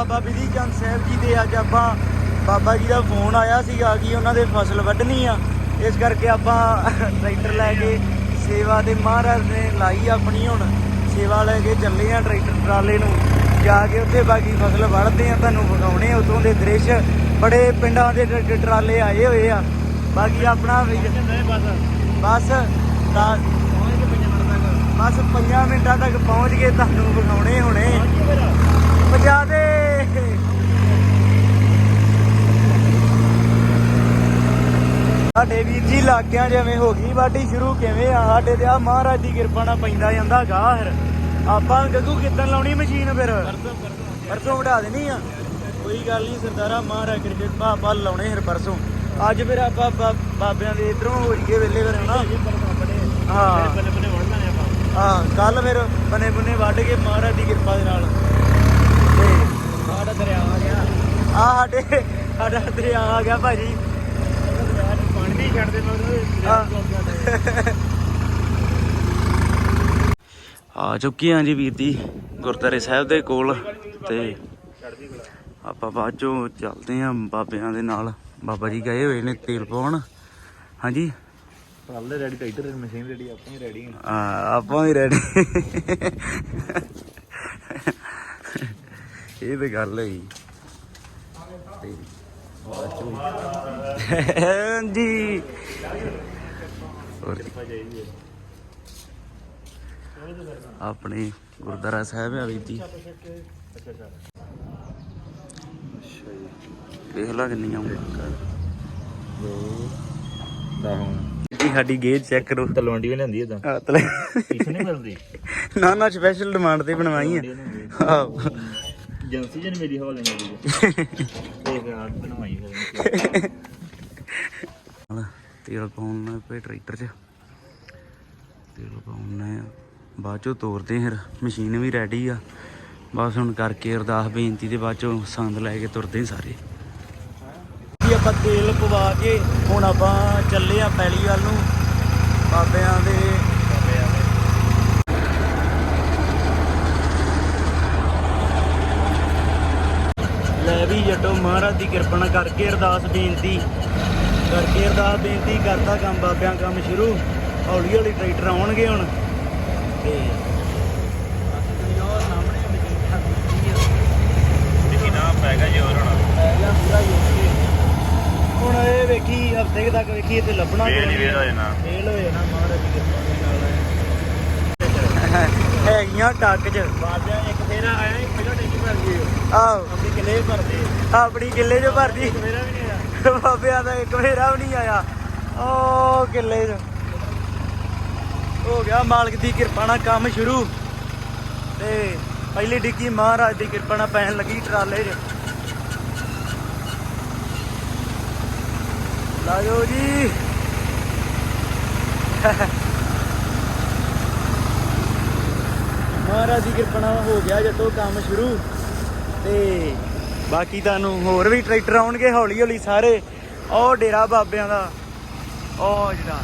ਬਾਬਾ ਬਿਧੀ ਚੰਦ ਸਾਹਿਬ ਜੀ ਦੇ ਅੱਜ ਆਪਾਂ ਬਾਬਾ ਜੀ ਦਾ ਫੋਨ ਆਇਆ ਸੀਗਾ ਕਿ ਉਹਨਾਂ ਦੇ ਫਸਲ ਵੱਢਣੀ ਆ। ਇਸ ਕਰਕੇ ਆਪਾਂ ਟਰੈਕਟਰ ਲੈ ਕੇ ਸੇਵਾ ਦੇ ਮਹਾਰਾਜ ਨੇ ਲਾਈ ਆਪਣੀ ਹੁਣ। ਸੇਵਾ ਲੈ ਕੇ ਚੱਲੇ ਆ ਟਰੈਕਟਰ ਟਰਾਲੇ ਨੂੰ। ਜਾ ਕੇ ਉੱਥੇ ਬਾਕੀ ਫਸਲ ਵੱਢਦੇ ਆ ਤੁਹਾਨੂੰ ਵਿਖਾਉਣੇ ਉਤੋਂ ਦੇ ਦ੍ਰਿਸ਼। ਬੜੇ ਪਿੰਡਾਂ ਦੇ ਟਰੈਕਟਰ ਟਰਾਲੇ ਆਏ ਹੋਏ ਆ। ਬਾਕੀ ਆਪਣਾ ਬਸ? ਤਾਂ ਬਸ 5 ਮਿੰਟਾਂ ਤੱਕ ਪਹੁੰਚ ਗਏ ਤੁਹਾਨੂੰ ਵਿਖਾਉਣੇ ਹੁਣੇ। ਪਜਾ ਦੇ ਸਾਡੇ ਵੀਰ ਜੀ ਇਲਾਕਿਆਂ ਜਿਵੇਂ ਹੋ ਗਈ ਵਾਢੀ ਸ਼ੁਰੂ ਕਿਵੇਂ ਆ? ਸਾਡੇ ਤੇ ਆ ਮਹਾਰਾਜ ਦੀ ਕਿਰਪਾ ਨਾਲ ਪੈਂਦਾ ਜਾਂਦਾ ਗਾਹਰ। ਆਪਾਂ ਗੱਗੂ ਕਿੱਦਣ ਲਾਉਣੀ ਮਸ਼ੀਨ ਫਿਰ? ਪਰਸੋਂ ਵਢਾ ਦੇਣੀ ਆ? ਕੋਈ ਗੱਲ ਨਹੀਂ ਸਰਦਾਰਾ ਮਹਾਰਾਜ ਕ੍ਰਿਕਟ ਭਾਪਾ ਲਾਉਣੇ ਫਿਰ ਪਰਸੋਂ। ਅੱਜ ਫਿਰ ਆਪਾਂ ਬਾਬਿਆਂ ਦੇ ਇਧਰੋਂ ਹੋ ਜੀਏ ਵੇਲੇ ਫਿਰ ਹਨਾ? ਹਾਂ। ਹਾਂ ਕੱਲ ਫਿਰ ਬਨੇ ਬਨੇ ਵੱਢ ਕੇ ਮਹਾਰਾਜ ਦੀ ਕਿਰਪਾ ਦੇ ਨਾਲ। ਤੇ ਸਾਡਾ ਦਰਿਆ ਆ ਗਿਆ। ਆ ਸਾਡੇ ਸਾਡਾ ਦਰਿਆ ਆ ਗਿਆ ਭਾਜੀ। ਆ ਚੁੱਕੇ ਹਾਂ ਜੀ ਵੀਰ ਜੀ ਗੁਰਦਾਰੇ ਸਾਹਿਬ ਦੇ ਕੋਲ ਤੇ ਆਪਾਂ ਬਾਅਦ ਚੋਂ ਚੱਲਦੇ ਆਂ ਬਾਬਿਆਂ ਦੇ ਨਾਲ। ਬਾਬਾ ਜੀ ਗਏ ਹੋਏ ਨੇ ਤੇਲ ਪਾਉਣ। ਹਾਂਜੀ? ਪਾਲਦੇ ਰੈਡੀ ਟਰੈਕਟਰ ਮਸ਼ੀਨ ਰੈਡੀ ਆਪਾਂ ਹੀ। ਰੈਡੀ ਆ, ਆਪਾਂ ਵੀ ਰੈਡੀ ਇਹ ਤੇ ਗੱਲ ਹੈਗੀ ਤੇ ਹੋਰ ਆਪਣੇ ਗੁਰਦਾਰਾ ਸਾਹਿਬ ਆ ਵੀਰ ਜੀ। ਵੇਖ ਲਾ ਕਿੰਨੀਆਂ ਉਂਗਲਾਂ। ਦੋ ਦਾ ਹੁਣ ਜੀ ਸਾਡੀ ਗੇਜ ਚੈੱਕ ਕਰੋ। ਤਲਵੰਡੀ ਵੀ ਲੈਂਦੀ ਇਦਾਂ ਤਲੇ ਨਹੀਂ ਮਿਲਦੀ। ਨਾ ਨਾ ਸਪੈਸ਼ਲ ਡਿਮਾਂਡ ਤੇ ਬਣਵਾਈ ਆ। ਆਹੋ। ਏਜੰਸੀ ਜਨ ਮੇਰੀ ਹਵਾਲੇ ਨਾਲ ਦੀ ਦੇਖ ਆ ਬਣਵਾਈ ਹੋਈ ਹੁਣ ਤੇਲ ਪਾਉਣਾ ਪਏ ਟਰੈਕਟਰ 'ਚ। ਤੇਲ ਪਾਉਣਾ ਬਾਅਦ ਚੋਂ ਤੋਰਦੇ ਫਿਰ ਮਸ਼ੀਨ ਵੀ ਰੈਡੀ ਆ। ਬਸ ਹੁਣ ਕਰਕੇ ਅਰਦਾਸ ਬੇਨਤੀ ਤੇ ਬਾਅਦ ਚੋਂ ਸੰਦ ਲੈ ਕੇ ਤੁਰਦੇ ਸਾਰੇ। ਜੀ ਆਪਾਂ ਤੇਲ ਪਵਾ ਕੇ ਹੁਣ ਆਪਾਂ ਚੱਲੇ ਆ ਪੈਲੀ ਵੱਲ ਨੂੰ। ਬਾਬਿਆਂ ਦੇ ਲੈ ਵੀ ਜੱਟੋ ਮਹਾਰਾਜ ਦੀ ਕਿਰਪਾ ਨਾਲ ਕਰਕੇ ਅਰਦਾਸ ਬੇਨਤੀ ਕਰਕੇ ਅਰਦਾਸ ਬੇਨਤੀ ਕਰਦਾ ਕੰਮ ਬਾਬਿਆਂ ਕੰਮ ਸ਼ੁਰੂ ਹੌਲੀ ਹੌਲੀ ਟਰੈਕਟਰ ਆਉਣਗੇ ਹੁਣ। ਤੇ ਜੋਰ ਹੁਣ ਇਹ ਵੇਖੀ ਹਫ਼ਤੇ ਤੱਕ ਵੇਖੀ ਇੱਥੇ ਲੱਭਣਾ ਵੇਲ ਹੀ ਹੋ ਜਾਣਾ। ਵੇਲ ਹੋ ਜਾਣਾ ਮਹਾਰਾਜ ਦੀ ਕਿਰਪਾ ਨਾਲ ਹੈਗੀਆਂ ਟੱਕ 'ਚ। ਬਾਜਾ ਇੱਕ ਫੇਰਾ ਆਇਆ ਇੱਕ ਪਹਿਲਾਂ ਟੈਂਕੀ ਭਰ ਗਈ ਆਹੋ। ਆਪਣੀ ਕਿਲੇ ਭਰਦੇ ਆਪਣੀ ਕਿੱਲੇ 'ਚ ਭਰਦੀ। ਫੇਰਾ ਵੀ ਨਹੀਂ ਆਇਆ। ਬਾਬਿਆਂ ਦਾ ਇੱਕ ਵੀ ਨਹੀਂ ਆਇਆ। ਓ ਕਿੱਲੇ 'ਚ। ਹੋ ਗਿਆ ਮਾਲਕ ਦੀ ਕਿਰਪਾ ਨਾਲ ਕੰਮ ਸ਼ੁਰੂ। ਤੇ ਪਹਿਲੀ ਡਿੱਗੀ ਮਹਾਰਾਜ ਦੀ ਕਿਰਪਾ ਨਾਲ ਪੈਣ ਲੱਗੀ ਟਰਾਲੇ 'ਚ। ਲਾਜੋ ਜੀ। ਮਹਾਰਾਜ ਦੀ ਕਿਰਪਾ ਨਾਲ ਹੋ ਗਿਆ ਜਦੋਂ ਕੰਮ ਸ਼ੁਰੂ। ਤੇ ਬਾਕੀ ਤੁਹਾਨੂੰ ਹੋਰ ਵੀ ਟਰੈਕਟਰ ਆਉਣਗੇ ਹੌਲੀ ਹੌਲੀ ਸਾਰੇ। ਉਹ ਡੇਰਾ ਬਾਬਿਆਂ ਦਾ। ਉਹ ਜਿਹੜਾ